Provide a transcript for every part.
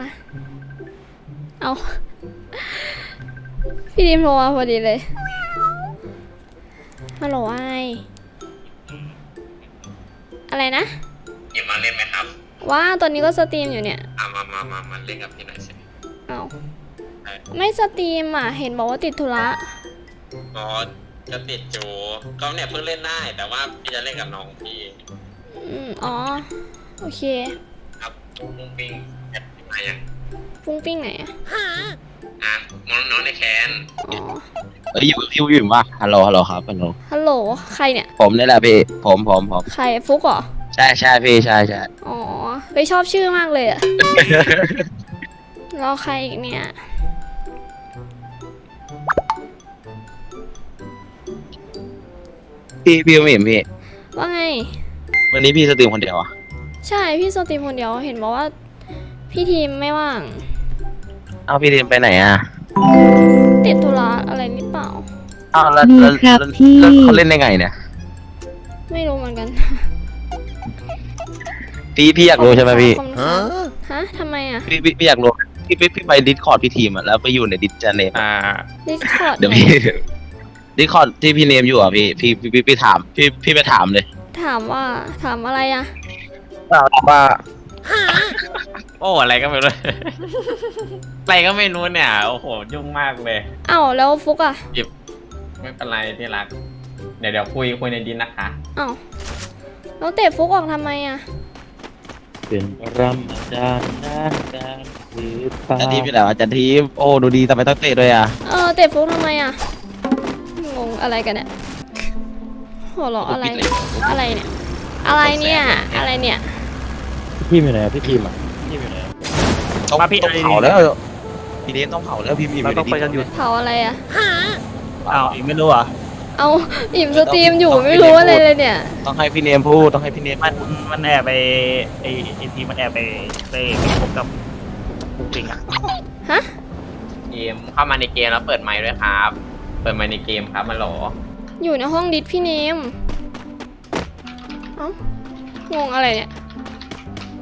มา เอาพี่ดิมโทรมาพอดีเลย ฮัลโหลไออะไรนะ หยิบมาเล่นไหมครับว่าตอนนี้ก็สตรีมอยู่เนี่ยอะมามามามาเล่นกับพี่หน่อยสิเอาไม่สตรีมอะ เห็นบอกว่าติดธุระก็จะติดจูก็เนี่ยเพิ่งเล่นได้ แต่ว่าพี่จะเล่นกับน้องพี่ อืม อ๋อ โอเค ครับปุ้งปิ้ง แอดมาอย่างฟุ้งปิ้งไหนอะอะน้องน้องในแคนอ๋อ เอ้ยอยู่อยู่อยู่ป่ะฮัลโหลฮัลโหลครับฮัลโหลฮัลโหล ใครเนี่ย ผมนี่แหละพี่ผมผมผมใครฟุกเหรอ ใช่ใช่พี่ใช่ใช่อ๋อไปชอบชื่อมากเลยอะรอใครอีกเนี่ย พี่พี่ไม่เห็นพี่ว่าไง วันนี้พี่สตรีมคนเดียวอะใช่พี่สตรีมคนเดียวเห็นบอกว่า พี่ทีมไม่ว่าง เอาพี่เรียนไปไหนอะติดธุระอะไรหรือเปล่าอ้าวแล้วมีแล้วครับแล้วพี่ แล้วเขาเล่นได้ไงเนี่ย ไม่รู้เหมือนกันพี่พี่อยากรู้ใช่ไหมพี่ ขอบคุณครับฮะทำไมอะพี่พี่พี่อยากรู้พี่พี่พี่ไปดิสคอร์ดพี่ทีมอะแล้วไปอยู่ในดิสจเนมอ่า ดิสคอร์ดเดี๋ยวพี่ดิสคอร์ดที่พี่เนมอยู่อะพี่พี่พี่พี่พี่ถาม พี่พี่ไปถามเลยถามว่าถามอะไรอะว่า โอ้อะไรก็ไม่รู้ อะไรก็ไม่รู้เนี่ย โอ้โหยุ่งมากเลย เอ้าแล้วฟุกอะไม่เป็นไรที่รัก เดี๋ยวเดี๋ยวคุยคุยในดินนะคะ เอ้าแล้วเตะฟุกออกทำไมอะเป็นรำดานด้านการหรือเปล่าจันทีมอยู่ไหนวะจันทีมโอ้ดูดีทำไมต้องเตะด้วยอะเออเตะฟุกทำไมอะงงอะไรกันเนี่ยหัวเราะอะไร อะไรเนี่ย อะไรเนี่ย อะไรเนี่ย พี่อยู่ไหนอะพี่ทีมอะพี่อยู่ไหนอะต้องมาพี่ต้องเอาดีๆเผาแล้วพี่เนมต้องเผาแล้วพี่มีอเรายู่ต้องในไปดิสกันอยู่ เผาอะไรอะ อ้าวอีกไม่รู้เหรอะเอาอิ่มสตรีมอยู่ไม่รู้อะไรเลยเนี่ย ต้องให้พี่เนมพูดต้องให้พี่เนมมันมันแอบไปไอไอทีมมันแอบไปไปไปคบกับปุ๊กปิงอะฮะ เกมเข้ามาในเกมแล้วเปิดไมค์ด้วยครับ เปิดไมค์ในเกมครับมาโหลอยู่ในห้องดิสพี่เนม เอ้างงอะไรเนี่ย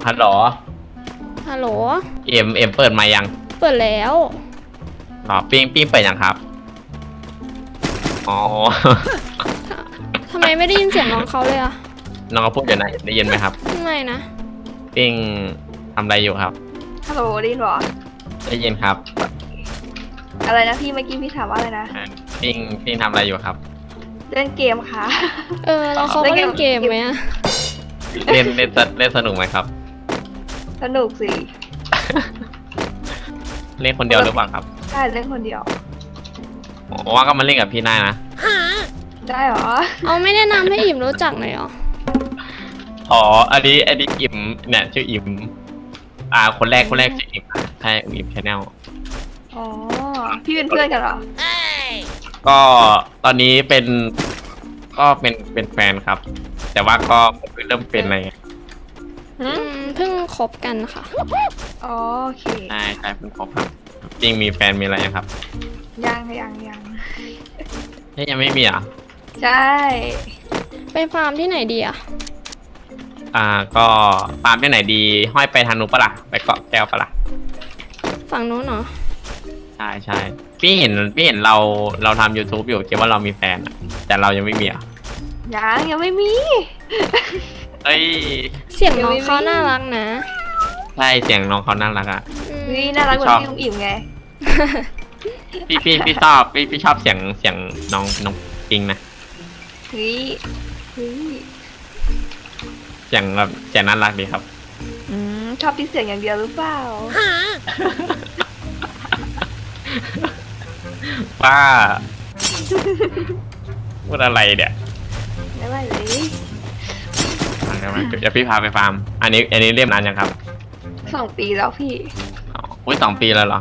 ฮัลโหลฮัลโหล เอ็มเอ็มเปิดไมค์ยังเปิดแล้วหรอปิ้งปิ้งเปิดยังครับอ๋อ ทำไมไม่ได้ยินเสียงน้องเขาเลยอะน้องเขาพูดอยู่นะได้ยินไหมครับทำไมนะ ปิ้งทำอะไรอยู่ครับ ฮัลโหลได้ยินเหรอ ได้ยินครับอะไรนะพี่เมื่อกี้พี่ถามว่าอะไรนะ อ่าปิ้งปิ้งทำอะไรอยู่ครับ เล่นเกมค่ะ เออแล้วเขาก็เล่นเกมไหมอะเล่นเล่นสเล่นสนุกไหมครับ สนุกสิ เล่นคนเดียวหรือเปล่าครับได้เล่นคนเดียว ผมว่าก็มาเล่นกับพี่ได้นะ ได้เหรอ เอาไม่แนะนำให้อิ่มรู้จักหน่อยเหรอ อ๋อ อันนี้ อันนี้อิมเนี่ยชื่ออิมอ่า คนแรก คนแรกชื่ออิมใช่ อิมชาแนล อ๋อ พี่เป็นเพื่อนกันเหรอ ก็ตอนนี้เป็น ก็เป็น เป็นแฟนครับ แต่ว่าก็เริ่มเป็นอะไรเงี้ยหืม อืมเพิ่งคบกันค่ะ อ๋อโอเค ใช่ใช่เป็นครบครับ จริงมีแฟนมีอะไรยังครับยังยังยังเฮ้ยยังไม่มีอะใช่ ไปฟาร์มที่ไหนดีอะอ่าก็ฟาร์มที่ไหนดี ห้อยไปทางนู้นปะล่ะไปเกาะแก้วปะล่ะฝั่งนู้นเหรอใช่ใช่พี่เห็นพี่เห็นเราเราทำ YouTube อยู่คิดว่าเรามีแฟนอะแต่เรายังไม่มีอะยังยังไม่มี เอ้ยเสียงน้องเขาน่ารักนะ ใช่เสียงน้องเขาน่ารักอะอืมวิน่ารักเหมือนชอบพี่อุ้มอิ่มไง พี่พี่พี่ชอบพี่พี่ชอบเสียงเสียงน้องน้องจริงนะเฮ้ยเฮ้ยเสียงแบบเสียงน่ารักดีครับ อืมชอบที่เสียงอย่างเดียวหรือเปล่า ป้าพูดอะไรเนี่ยไม่ไหวเลย มาเดี๋ยวมาเดี๋ยวพี่พาไปฟาร์ม อันนี้ อันนี้เรียบนานยังครับสองปีแล้วพี่ อ๋ออุ้ยสองปีแล้วเหรอ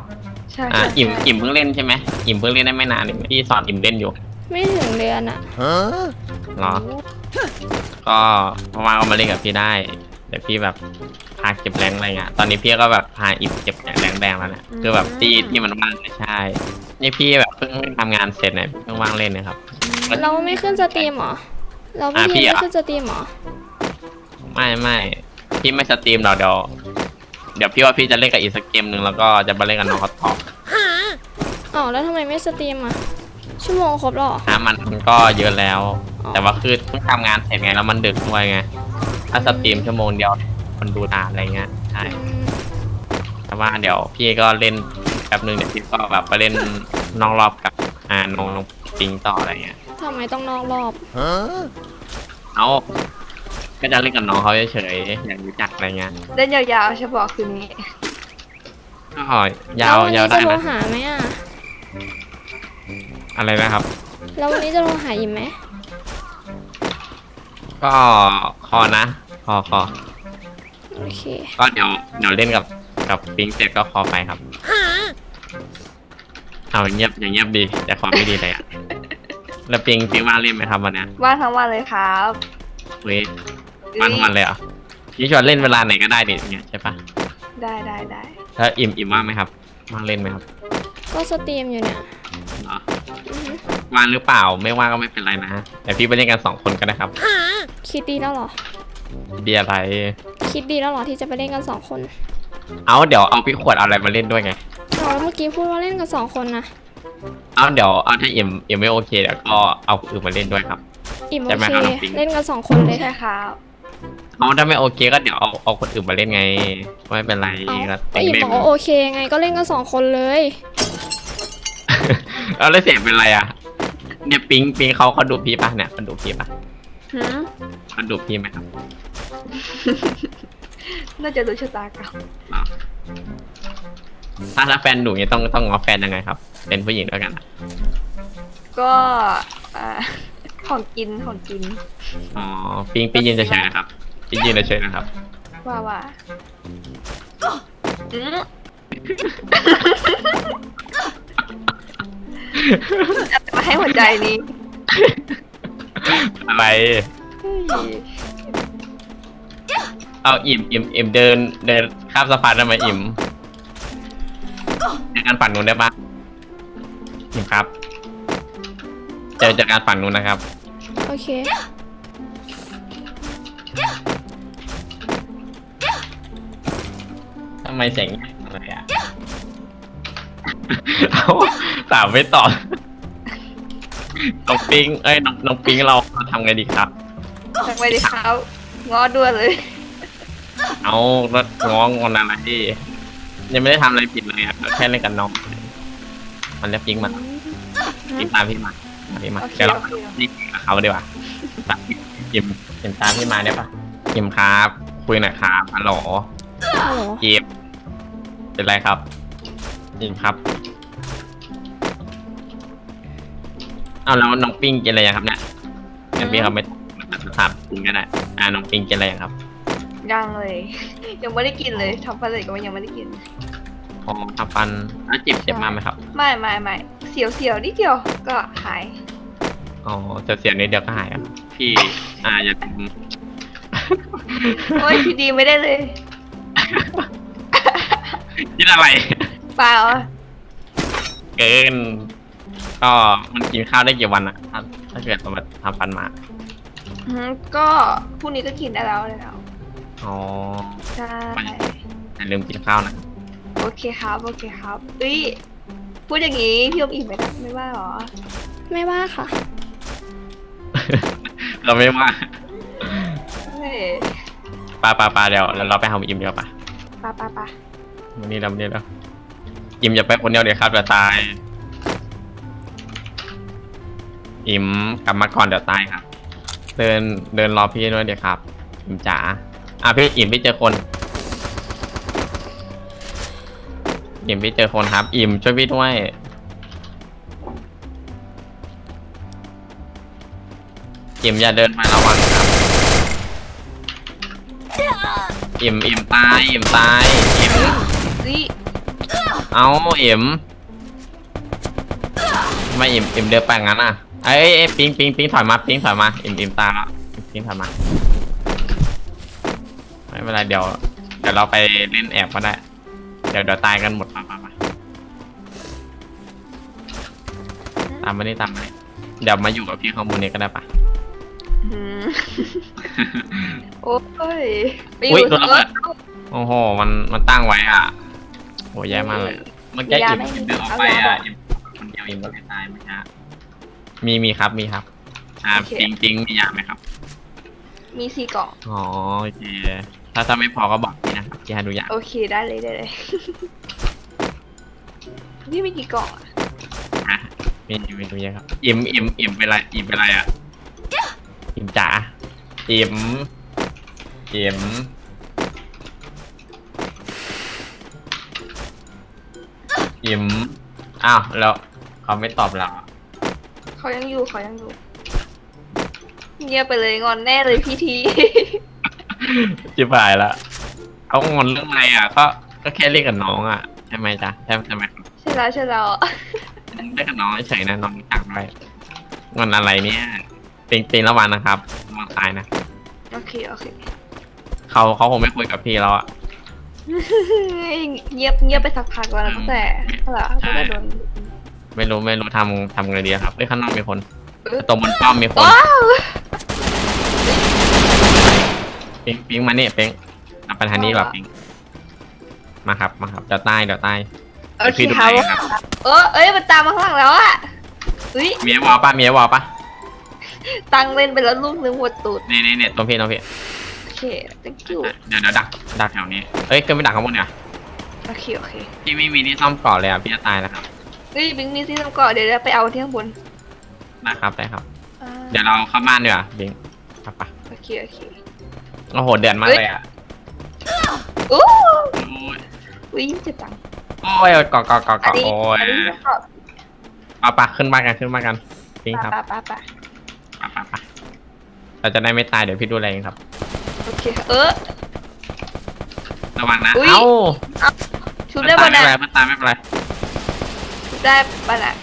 ใช่อะใช่อิ่มใช่อิ่มเพิ่งเล่นใช่ไหมอิ่มเพิ่งเล่นได้ไม่นานเองพี่สอนอิ่มเล่นอยู่ไม่ถึงเดือนอะเหรอ ก็ว่างๆก็มาเล่นกับพี่ได้ เดี๋ยวพี่แบบพาเก็บแรงอะไรเงี้ย ตอนนี้พี่ก็แบบพาอิ่มเก็บแรงแดงแล้วเนี่ย คือแบบที่ที่มันว่างไม่ใช่ นี่พี่แบบเพิ่งทำงานเสร็จเนี่ยเพิ่งว่างเล่นนะครับ เราไม่ขึ้นสตรีมเหรอ เราพี่อะพี่ทีมอะไม่ขึ้นสตรีมเหรอ ไม่ไม่พี่ไม่สตรีมหรอกเดี๋ยวเดี๋ยวพี่ว่าพี่จะเล่นกับอีกสักเกมหนึ่งแล้วก็จะมาเล่นกับน้องเขาต่ออ๋อแล้วทำไมไม่สตรีมอะ ชั่วโมงครบแล้วเหรอ นะมันมันก็เยอะแล้ว อ๋อ แต่ว่าคือเพิ่งทำงานเสร็จไงแล้วมันดึกด้วยไงถ้าสตรีมชั่วโมงเดียวคนดูนานอะไรเงี้ยใช่อืมแต่ว่าเดี๋ยวพี่ก็เล่นแป๊บนึงเดี๋ยวพี่ก็แบบไปเล่นนอกรอบกับอ่าน้องน้องปิงต่ออะไรเงี้ยทำไมต้องนอกรอบเอา ก็จะเล่นกับน้องเขาเฉยๆอยากรู้จักอะไรเงี้ยเล่นยาวๆเฉพาะคืนนี้ ก็ยาวแล้ยาววันได้นี้จะโทรนะหาไหมอะ อะไรนะครับ แล้ววันนี้จะโทรหาอิมไหม ก็คอนะคอคอโอเค ก็เดี๋ยวเดี๋ยวเล่นกับกับปิงเสร็จก็คอไปครับเอาเงียบอย่างเงียบดีแต่คอไม่ดีเลยอะแล้วปิงปิงว่างเล่นไหมครับวันเนี้ยว่างทั้งวันเลยครับเว้ย ว่างทั้งวันเลยเหรอนี่ชวนเล่นเวลาไหนก็ได้ดิอย่างเงี้ยใช่ปะได้ได้ได้ แล้วอิ่มอิ่มว่างไหมครับว่างเล่นไหมครับก็สตรีมอยู่เนี่ยเหรออือฮึว่างหรือเปล่าไม่ว่างก็ไม่เป็นไรนะแต่พี่ไปเล่นกันสองคนก็ได้ครับคิดดีแล้วเหรอ เบียร์อะไร คิดดีแล้วเหรอที่จะไปเล่นกันสองคนเอาเดี๋ยวเอาพี่ขวดเอาอะไรมาเล่นด้วยไงอ๋อเมื่อกี้พูดว่าเล่นกันสองคนนะเอาเดี๋ยวเอาถ้าอิ่มอิ่มไม่โอเคเดี๋ยวก็เอาคนอื่นมาเล่นด้วยครับ อิ่มโอจะมาเคหาน้องปิง เล่นกันสองคนเลยใช่ครับ เอาถ้าไม่โอเคก็เดี๋ยวเอาเอาคนอื่นมาเล่นไง ไม่เป็นไรเอาก็ก็อิ่มเล่บนอกว่าโอเคไงก็เล่นกันสองคนเลย เอาแล้วเสียงเป็นไรอะ เนี่ยปิงปิงเขาเขาดูพี่ปะเนี่ยเขาดูพี่ปะหืมเขาดูพี่ไหมครับน่าจะรู้ชะตากรรมเหรอถ้าถ้าแฟนหนูเนี่ยต้องต้องง้อแฟนยังไงครับ เป็นผู้หญิงด้วยกันอะก็อ่า ของกินของกินอ๋อปิงปิงยืนเฉยๆนะครับปิงยืนเฉยๆนะครับ ว่าว่าอืมจะมาให้หัวใจนี้อะไรเฮ้ยเอาอิ่มอิ่มอิ่มเดินเดินข้ามสะพานทำไมอิ่มจากการปั่นนู้นได้ปะอิ่มครับเจ อจากการปั่นนู้นนะครับ โอเค ทำไมเสียงเงียบอะไรอะ เอาถามไม่ตอบ น้องปิง เอ้ยน้องน้องปิงเราทำไงดีครับ ทำไมดีครับง้อด่วนเลย เอารถง้องอนอะไรที่ยังไม่ได้ทำอะไรผิดเลยอะก็แค่เล่นกับน้อง มันเรียกปิงมาปิงตามพี่มา ตามพี่มาโอเคเดี๋ยวเราโอเค นี่กับเขาดีกว่าตามยิมยิมตามพี่มาได้ปะยิมครับ คุยหน่อยครับฮัลโหลฮัลโหลยิมเป็นไรครับยิมครับเอาแล้วน้องปิงกินอะไรยังครับเนี่ยงั้นพี่เขาไม่ถามปิงก็ได้อ่าน้องปิงกินอะไรยังครับยังเลย ยังไม่ได้กินเลยทำปลาเลยก็ยังไม่ได้กินอ๋อทำฟันแล้วเจ็บเจ็บมากไหมครับ ไม่ไม่ไม่เสียวเสียวนิดเดียวก็หาย อ๋อเจ็บเสียนิดเดียวก็หายอะพี่อ่าอย่าทโอ้ยทีดีไม่ได้เลยำคิดอะไร เปล่าเกิน ก็มันกินข้าวได้กี่วันอะถ้าถ้าเกิดเรามาทำฟันมา อืมก็พรุ่งนี้ก็กินได้แล้วเลยแล้วอ๋อใช่อย่าลืมกินข้าวนะ โอเคครับโอเคครับเอ้ยพูดอย่างนี้พี่อมอิ่มไหมนะไม่ว่าหรอ ไม่ว่าค่ะ เราไม่ว่าเฮ้ยปลาปลาปลาเดี๋ยวเราเราไปทำอิ่มเดียวปะปะปะปะวันนี้เราไม่ได้แล้วอิ่มอย่าไปคนเดียวเดี๋ยวครับเดี๋ยวตาย อิ่มกลับมาก่อนเดี๋ยวตายครับ เดินเดินรอพี่ด้วยเดี๋ยวครับอิ่มจ๋าอะพี่อิ่มพี่เจอคนอิ่มพี่เจอคนครับ อิ่มช่วยพี่ด้วย อิ่มอย่าเดินไประวังครับ อิ่มอิ่มตายอิ่มตายอิ่มเฮ้ยเอาอิ่มทำไมอิ่มอิ่มเดินไปงั้นอะเอ้ยเอ้ยปิงปิงปิงถอยมาปิงถอยมาอิ่มอิ่มตายแล้วปิงถอยมาไม่เป็นไรเดี๋ยว เดี๋ยวเราไปเล่นแอบก็ได้ เดี๋ยวเดี๋ยวตายกันหมดมามามาตามมานี่ตามมานี่เดี๋ยวมาอยู่กับพี่ข้างบนนี้ก็ได้ปะ อืมโอ้ยไปออุ๊ยยู่โดนระเบิด โอ้โห มัน มันตั้งไว้อะโหแย่มากเลยเมื่อกี้อิ่มเดินออกไปอะอิ่มคนเดียวอิ่มก็เลยตายเมื่อกี้มี มีครับ มีครับ อ่าจริงจริงๆมียาไหมครับ มีสี่กล่องอ๋อโอเค ถ้าถ้าไม่พอก็บอกพี่นะครับพี่ให้ดูยาโอเคได้เลยได้เลย นี่มีกี่กล่องอะอะมีมีดูยาครับ อิ่มอิ่มอิ่มเป็นไรอิ่มเป็นไรอะ อิ่มจ๋าอิ่มอิ่มอิ่มอ้าวแล้วเขาไม่ตอบเราอะเขายังอยู่เขายังอยู่เงียบไปเลยงอนแน่เลยพี่ทีจิบหายละเขางอนเรื่องอะไรอะ ก็ก็แค่เรียกกับน้องอะใช่ไหมจ๊ะใช่ใช่ไหมครับใช่แล้วใช่แล้วเรียกกับน้องเฉยๆนะน้องรู้จักด้วยงอนอะไรเนี่ย ปิงปิงระวังนะครับระวังตายนะโอเค โอเคเขาเขาคงไม่คุยกับพี่แล้วอะเงียบเงียบไปสักพักแล้วนะตั้งแต่เท่าไหร่ตั้งแต่โดนไม่รู้ไม่รู้ทำทำไงดีครับเฮ้ยข้างนอกมีคนเอ้ยตรงบนป้อมมีคนว้าวปิงปิงมาเนี่ยปิงเอาไปทางนี้ดีกว่าปิงมาครับมาครับเดี๋ยวใต้เดี๋ยวใต้โอเดี๋ยวเคพี่ดูครัให้บครับเออเอ้ยมันตามมาข้างหลังแล้วอะอุ้ยเมียวอลปะเมียวอลปะ ตังเล่นไปแล้วลูกนึงหมดตูดนี่นี่เนี่ยตรงพี่ตรงพี่โอเค thank you เดี๋ยวเดี๋ยวดักดักแถวนี้เอ้ยเกินไปดักข้างบนเนี่ยโอเคโอเคพี่ไม่มีที่ซ่อมเกราะเลยอะพี่จะตายแล้วครับเฮ้ยบิงมีซีซัมก่อนเดี๋ยวเราไปเอาที่ข้างบนนะครับได้ครับ อ่าเดี๋ยวเราเข้าบ้านดีกว่าบิงครับปะโอเคโอเคโอ้โหเดือดมากเลยอะโอ้โอ้ยอุ้ยเจ็บตังค์โอ้ยเกาะเกาะเกาะอันเกาะนี้โอ้ยอันนี้ก็เอาปะขึ้นบ้านกันขึ้นบ้านกันบิงครับ ปะปะปะปะปะปะ เราจะได้ไม่ตายเดี๋ยวพี่ดูแลเองครับ โอเคเออ ระวังนะ อุ๊ย เอ้าชุบเพื่ได้อนปะตายไม่นะเป็นไรเพื่อนตายไม่เป็นไรชุบได้ปะนะ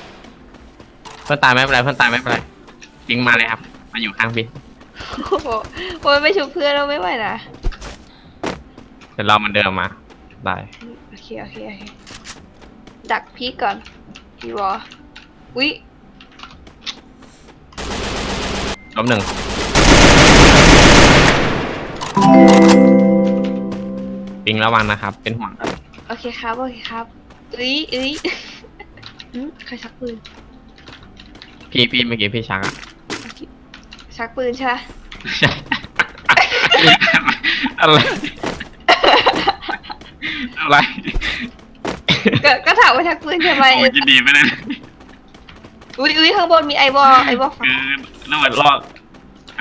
เพื่อนตายไม่เป็นไรเพื่อนตายไม่เป็นไรบิงมาเลยครับ มาอยู่ข้างพี่โอ้โหโอ้ยไม่ชุบเพื่อนเราไม่ไหวนะเดี๋ยวเรามันเดินมา ได้โอเคโอเคโอเคดักพี่ก่อนพี่วออุ้ยล้มหนึ่ง ปิงระวังนะครับ เป็นห่วงครับโอเคครับโอเคครับอุ้ยอุ้ยอืมใครชักปืนพี่พี่เมื่อกี้พี่ชักอะชักปืนใช่ปะอะไร อะไรก็ก็ถามว่าชักปืนใช่ไหมโอ้ยยินดีไปเลยอุ้ยอุ้ยข้างบนมีไอบอลไอบอลฝังคือระเบิดรอบ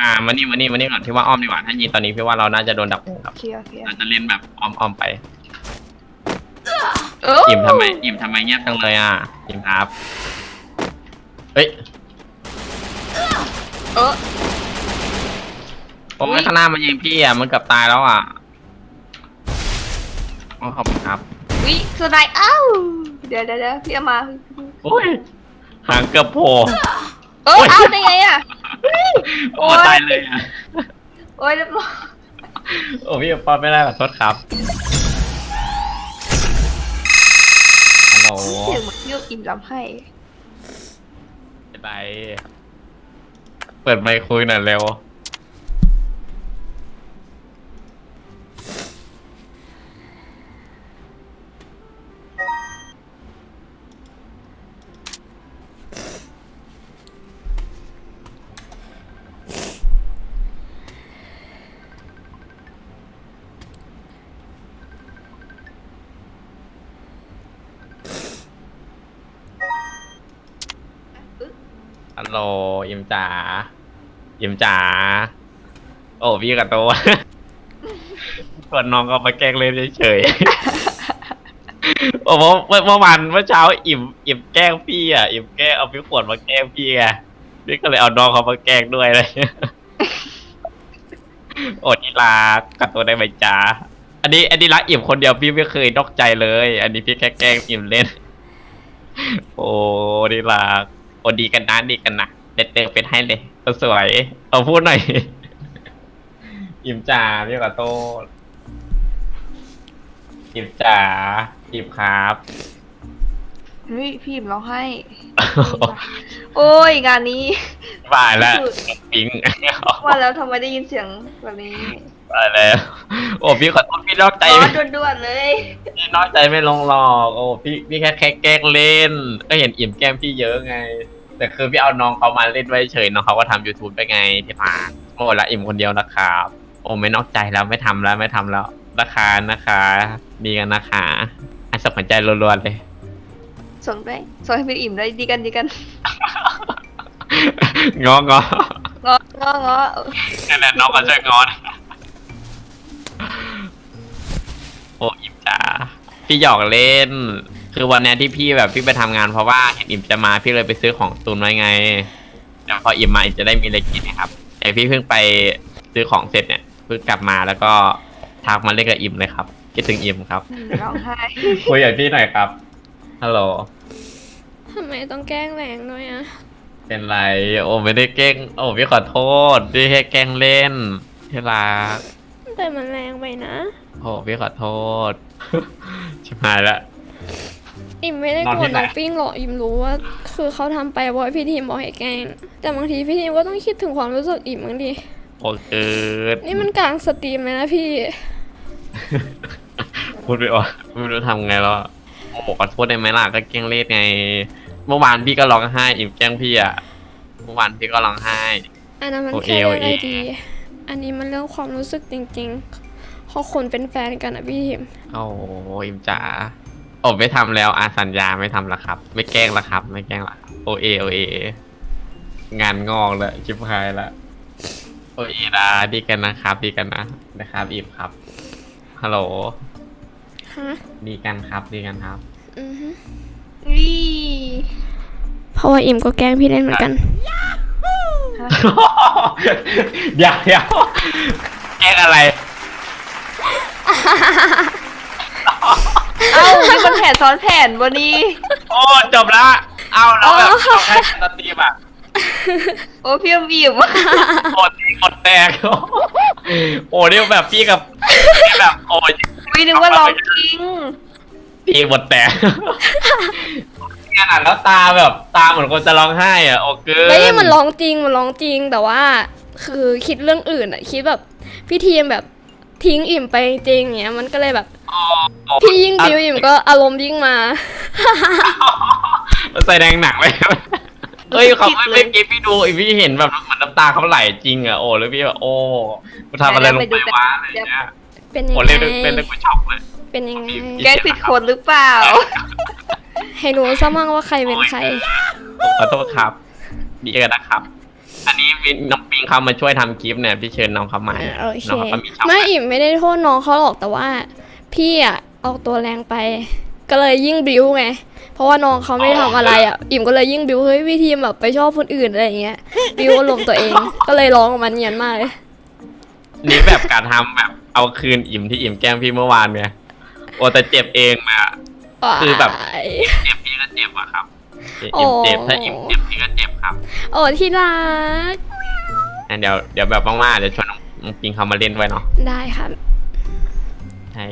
อ่ามานี่มานี่มานี่ก่อนพี่ว่าอ้อมดีกว่าถ้ายิงตอนนี้พี่ว่าเราน่าจะโดนดักครัโอบเคโอเคเราจะเล่นแบบอ้อมอ้อมไปโอ้อิ่มทำไมอิ่มทำไมเงียบจังเลยอะอิ่มครับเฮ้ยเออโอ้ยข้างหน้ามันยิงพี่อะมันเกือบตายแล้วอะโอ้ขอบคุณครับอุ้ยสไนด์อ้าวเดี๋ยวเดี๋ยวเดี๋ยวพี่เอามาโอ้ยหางเกือบโผล่ เออเอาได้ไงอะ โอ้ตายเลยอะ โอ้ยเรียบร้อยโอ้พี่ปอนไม่ได้ขอโทษครับฮัลโหลเสียงเหมือนพี่อิ่มลำให้บ๊ายบายเปิดไมค์คุยหน่อยเร็ว ฮัลโหลยิมจ๋ายิมจ๋าโอ้พี่กับตัวส่วนน้องก็มาแกล้งเล่นเฉยๆโอ้เมื่อเมื่อเมื่อวานเมื่อเช้าอิ่มอิ่มแกล้งพี่อะอิ่มแกล้งเอาพี่ขวดมาแกล้งพี่ไงพี่ก็เลยเอาน้องเขามาแกล้งด้วยเลยโอ้นี่รักกับตัวได้ไหมจ๋าอันนี้ อันนี้รักอิ่มคนเดียวพี่ไม่เคยนอกใจเลย อันนี้พี่แค่แกล้งอิ่มเล่น โอ้นี่รัก โอ้ดีกันนะดีกันนะเด็ดเด็เป็นให้เลยเอาสวย เอาพูดหน่อย อิ่มจ๋าพี่ขอโทษอิ่มจ๋าอิ่มครับเฮ้ยพี่อิ่มร้องไห้ โอ้ยงานนี้บายแล้วปิงว่าแล้วทำไมได้ยินเสียงแบบนี้ บายแล้ว โอ้พี่ขอโทษพี่นอกใจร้อไม่นด่วนๆเลย พี่นอกใจไม่ลงหรอกโอ้พี่พี่แค่แค่แกล้งเล่น ก็เห็นอิ่มแก้มพี่เยอะไง แต่คือพี่เอาน้องเขามาเล่นไว้เฉยน้องเขาก็ทำ YouTube ไปไงที่ผ่านโอ้ละอิ่มคนเดียวนะครับ โอ้ไม่นอกใจแล้วไม่ทำแล้วไม่ทำแล้วนะคะนะคะดีกันนะคะอันสนใจรัวๆเลย ส่งได้ส่งให้พี่อิ่มได้ดีกันดีกันงองอ งององอ นั่นแหละน้องก็ช่วยงอน อ้อิ่มจ้าพี่หยอกเล่น คือวันเนี้ยที่พี่แบบพี่ไปทำงานเพราะว่าเห็นอิ่มจะมาพี่เลยไปซื้อของตุนไว้ไงเดี๋ยวพออิ่มมาอิ่มจะได้มีอะไรกินนะครับแต่พี่เพิ่งไปซื้อของเสร็จเนี่ยเพิ่งกลับมาแล้วก็ทักมาเล่นกับอิ่มเลยครับคิดถึงอิ่มครับอืมร้องไห้คุยกับพี่หน่อยครับฮัลโหลทำไมต้องแกล้งแรงด้วยอะเป็นไร โอ้ไม่ได้แกล้งโอ้พี่ขอโทษพี่แค่แกล้งเล่นที่รัก แต่มันแรงไปนะโอ้พี่ขอโทษ ชิบหายละ อิ่มไม่ได้นอนโกรที่ธไหนน้องปิ้งหรอกอิ่มรู้ว่า คือเขาทำไปเพราะว่าพี่ทีมบอกให้แกล้งแต่บางทีพี่ทีมก็ต้องคิดถึงความรู้สึกอิ่มบางทีโอ้เกิดนี่มันกลางสตรีมเลยนะพี่ พูดไปว่าไม่รู้ทำไงแล้วอะโอ้ขอโทษได้ไหมล่ะก็แกล้งเล่นไง เมื่อวานพี่ก็ร้องไห้ อิ่มแกล้งพี่อะ เมื่อวานพี่ก็ร้องไห้ อันนั้นมันโอเคแค่เรื่องโอเคไอดี อันนี้มันเรื่องความรู้สึกจริงๆเพราะคนเป็นแฟนกันอะพี่ทีมโอ้อิ่มจ๋าโอ้ไม่ทำแล้วอาสัญญาไม่ทำแล้วครับ ไม่แกล้งแล้วครับ ไม่แกล้งแล้วโอเอโอเองานงอกเลยชิบหายละโอเอนะดีกันนะครับ ดีกันนะนะครับอิ่มครับฮัลโหลฮะดีกันครับดีกันครับ อือฮึวิเพราะว่าอิ่มก็แกล้งพี่เล่นเหมือนกัน เดี๋ยวเดี๋ยวแกล้งอะไร เอ้านี่มันแผนซ้อนแผนวันนี้ โอ้จบละ เอาแล้วแบบเอาแค่สตรีมอะโอ้พี่อิ่มโอ้ตีกดแตก โอ้เนี่ยแบบพี่กับพี่แบบโอ้ยวินึกว่าร้องจริงตีหมดแตก งานแล้วตาแบบตาเหมือนคนจะร้องไห้อะโอ้เกิน ไม่ได้มันร้องจริงมันร้องจริงแต่ว่า คือคิดเรื่องอื่นอะคิดแบบพี่ทีมแบบทิ้งอิ่มไปจริงเงี้ยมันก็เลยแบบโอ้โอ้พี่ยิ่งบิวอิ่มก็อารมณ์ยิ่งมาใส่แดงหนักเลยเอ้ยเขาไม่เล่นเกมพี่ดูไอพี่เห็นแบบเหมือนน้ำตาเขาไหลจริงอะโอ้แล้วพี่แบบโอ้กูทำอะไรลงไปวะอะไรเงี้ยเป็นยังโอ้ไงเล่นเล่นเล่นกูช็อกเลยเป็นยังไงแกล้งผิดคนหรือเปล่า ให้รู้ซะมั่งว่าใครเป็นใครขอโทษครับดีกันนะครับ อันนี้มีน้องปิงเขามาช่วยทำคลิปเนี่ยพี่เชิญน้องเขามาโอเคน้องเขาก็มีช่องไม่อิ่มไม่ได้โทษน้องเขาหรอกแต่ว่า พี่อะออกตัวแรงไป ก็เลยยิ่งบิวไง เพราะว่าน้องเขาไม่ทำอะไรอะอิ่มก็เลยยิ่งบิวเฮ้ยพี่ทีมแบบไปชอบคนอื่นอะไรอย่างเงี้ย บิวอารมณ์ตัวเอง ก็เลยร้องออกมาเนียนมากเลย นี่แบบการทำแบบเอาคืนอิ่มที่อิ่มแกล้งพี่เมื่อวานไงโอ้แต่เจ็บเองอะ คือแบบว้ายเจ็บพี่ก็เจ็บอะครับอิ่มเจ็บถ้าอิ่มเจ็บพี่ก็เจ็บครับโอ้ที่รัก งั้นเดี๋ยวเดี๋ยวแบบว่างๆเดี๋ยวชวนน้องน้องปิงเขามาเล่นไว้เนาะได้ครับใช่